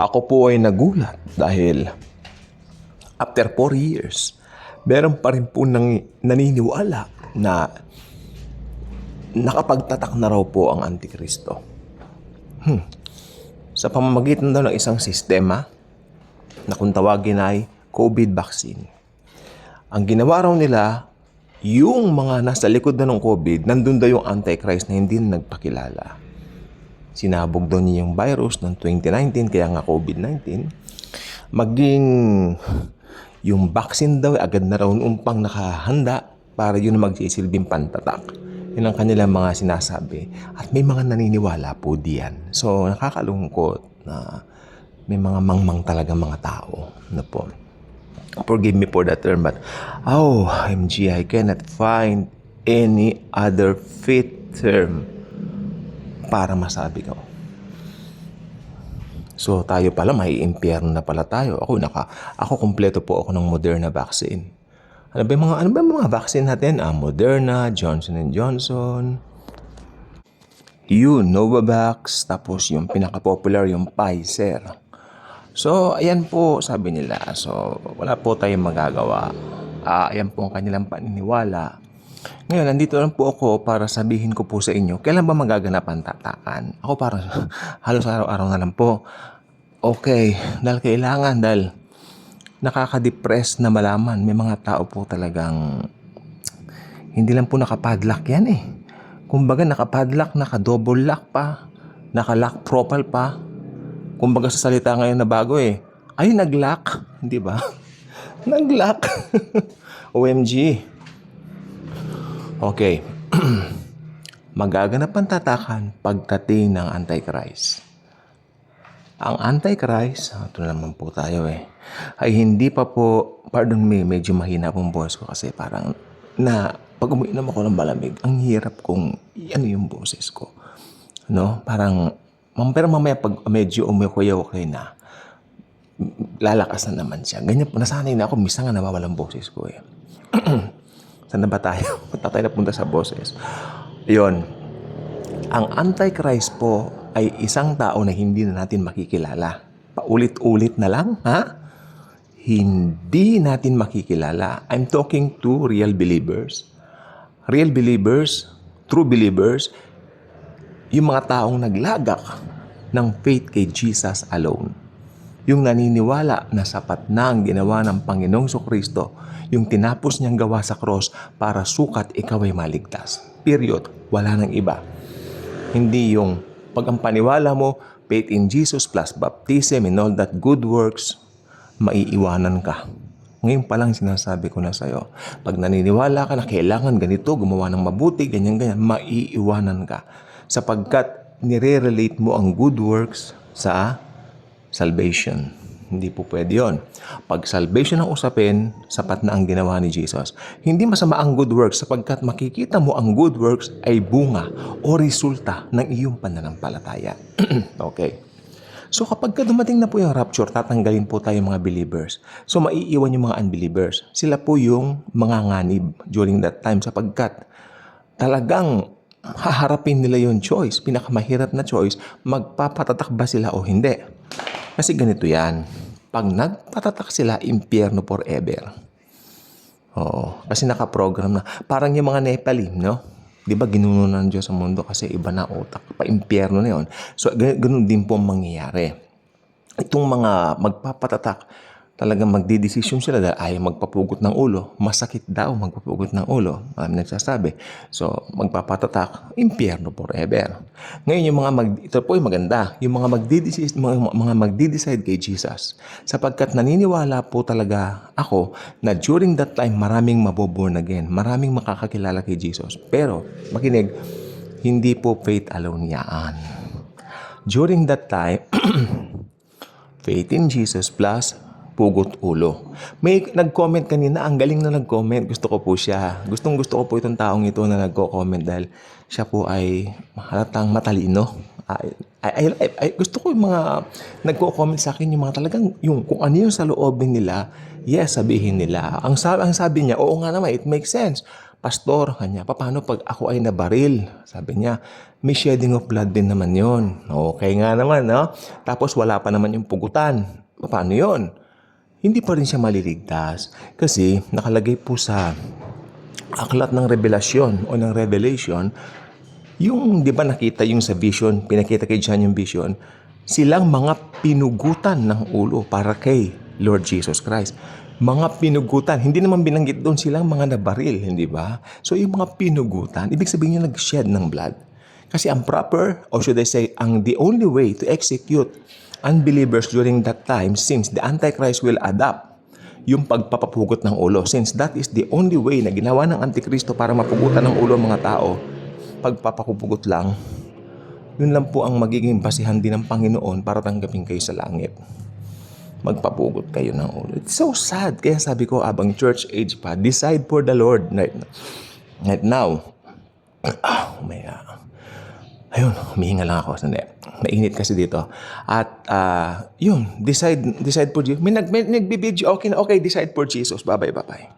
Ako po ay nagulat dahil after 4 years, meron pa rin po nang naniniwala na nakapagtatak na raw po ang Antikristo. Hmm. Sa pamamagitan daw ng isang sistema na kung tawagin ay COVID vaccine. Ang ginawa raw nila, yung mga nasa likod na ng COVID, nandun daw yung Antichrist na hindi na nagpakilala. Sinabog daw niya yung virus noong 2019, kaya nga COVID-19. Maging yung vaccine daw, agad na raw umpang nakahanda para yun magsisilbing pantatak. Yun ang kanilang mga sinasabi. At may mga naniniwala po diyan. So, nakakalungkot na may mga mangmang talaga mga tao. Na po. Forgive me for that term, but oh, MG, I cannot find any other fit term para masabi ko. So tayo pala may impyerno na pala tayo. Ako naka ako kumpleto po ako ng Moderna vaccine. Ano ba yung mga ano ba yung mga vaccine natin? Ah, Moderna, Johnson Johnson, yun, Novavax, tapos yung pinaka-popular yung Pfizer. So, ayan po, sabi nila. So, wala po tayong magagawa. Ah, ayan po ang kanilang paniniwala. Ngayon, nandito lang po ako para sabihin ko po sa inyo, kailan ba magaganap ang tatakan? Ako parang halos araw-araw na lang po. Okay, dahil kailangan, dahil nakaka-depress na malaman. May mga tao po talagang hindi lang po nakapadlock yan eh. Kumbaga nakapadlock, naka-double lock pa, naka-lock profile pa. Kumbaga sa salita ngayon na bago eh, ay nag-lock, di ba? nag-lock. OMG. Okay. Magaganap ang tatakan pagdating ng Antichrist. Ang Antichrist, ah, ito na naman po tayo eh, ay hindi pa po, pardon me, medyo mahina pong boss ko kasi parang na pag umiinom ako ng malamig, ang hirap kung ano yung boses ko. No? Parang, pero mamaya pag medyo umukuyaw-okay na, lalakas na naman siya. Ganyan po, nasanay na ako, misa nga nawawalang boses ko eh. Saan na ba tayo? Ba't tayo napunta sa boses? Yun. Ang Antichrist po ay isang tao na hindi na natin makikilala. Paulit-ulit na lang, ha? Hindi natin makikilala. I'm talking to real believers. Real believers, true believers, yung mga taong naglagak ng faith kay Jesus alone. Yung naniniwala na sapat na ang ginawa ng Panginoong Kristo, yung tinapos niyang gawa sa cross para sukat ikaw ay maligtas. Period. Wala nang iba. Hindi yung pag ang paniwala mo, faith in Jesus plus baptism and all that good works, maiiwanan ka. Ngayon pa lang sinasabi ko na sa'yo, pag naniniwala ka na kailangan ganito, gumawa ng mabuti, ganyan-ganyan, maiiwanan ka. Sapagkat nire-relate mo ang good works sa salvation. Hindi po pwede yon. Pag salvation ang usapin, sapat na ang ginawa ni Jesus. Hindi masama ang good works sapagkat makikita mo ang good works ay bunga o resulta ng iyong pananampalataya. okay. So kapag ka dumating na po yung rapture, tatanggalin po tayo mga believers. So maiiwan yung mga unbelievers. Sila po yung mga nganib during that time sapagkat talagang haharapin nila yung choice. Pinakamahirap na choice, magpapatatak ba sila o hindi. Kasi ganito yan. Pag nagpatatak sila, impyerno forever. Oo. Kasi nakaprogram na. Parang yung mga Nepalim, no? Di ba ginuno ng Diyos sa mundo kasi iba na utak. Pa-impyerno na yun. So, gan- ganun din po ang mangyayari. Itong mga magpapatatak, talagang magdidesisyon sila dahil ayaw magpapugot ng ulo. Masakit daw magpapugot ng ulo. Marami nagsasabi. So, magpapatatak, impyerno forever. Ngayon, yung mga mag, ito po yung maganda, yung mga magdidecide, mga, mga magdidecide kay Jesus. Sapagkat naniniwala po talaga ako na during that time, maraming maboborn again. Maraming makakakilala kay Jesus. Pero, makinig, hindi po faith alone yan. During that time, faith in Jesus plus pugot ulo. May nag-comment kanina, ang galing na nag-comment. Gusto ko po siya. Gustong gusto ko po itong taong ito na nagko-comment dahil siya po ay halatang matalino. Ay, ay, ay, ay, gusto ko yung mga nagko-comment sa akin yung mga talagang yung kung ano yung sa loobin nila, yes, sabihin nila. Ang sabi, ang sabi niya, oo nga naman, it makes sense. Pastor, kanya, paano pag ako ay nabaril? Sabi niya, may shedding of blood din naman yon. Okay nga naman, no? Tapos wala pa naman yung pugutan. Paano yon? Hindi pa rin siya maliligtas. Kasi nakalagay po sa aklat ng revelasyon o ng revelation, yung, di ba nakita yung sa vision, pinakita kay John yung vision, silang mga pinugutan ng ulo para kay Lord Jesus Christ. Mga pinugutan, hindi naman binanggit doon silang mga nabaril, hindi ba? So yung mga pinugutan, ibig sabihin yung nag-shed ng blood. Kasi ang proper, or should I say, ang the only way to execute unbelievers during that time, since the Antichrist will adapt yung pagpapapugot ng ulo. Since that is the only way na ginawa ng Antikristo para mapugutan ng ulo ng mga tao, pagpapakupugot lang, yun lang po ang magiging basihan din ng Panginoon para tanggapin kayo sa langit. Magpapugot kayo ng ulo. It's so sad. Kaya sabi ko, abang church age pa, decide for the Lord right, right now. Ah, may, ah, ayun, humihinga lang ako. Sandali. Mainit kasi dito. At, ah, yun, decide, decide for Jesus. May, nag, may nagbibidyo, okay na, okay, decide for Jesus. Bye-bye, bye-bye.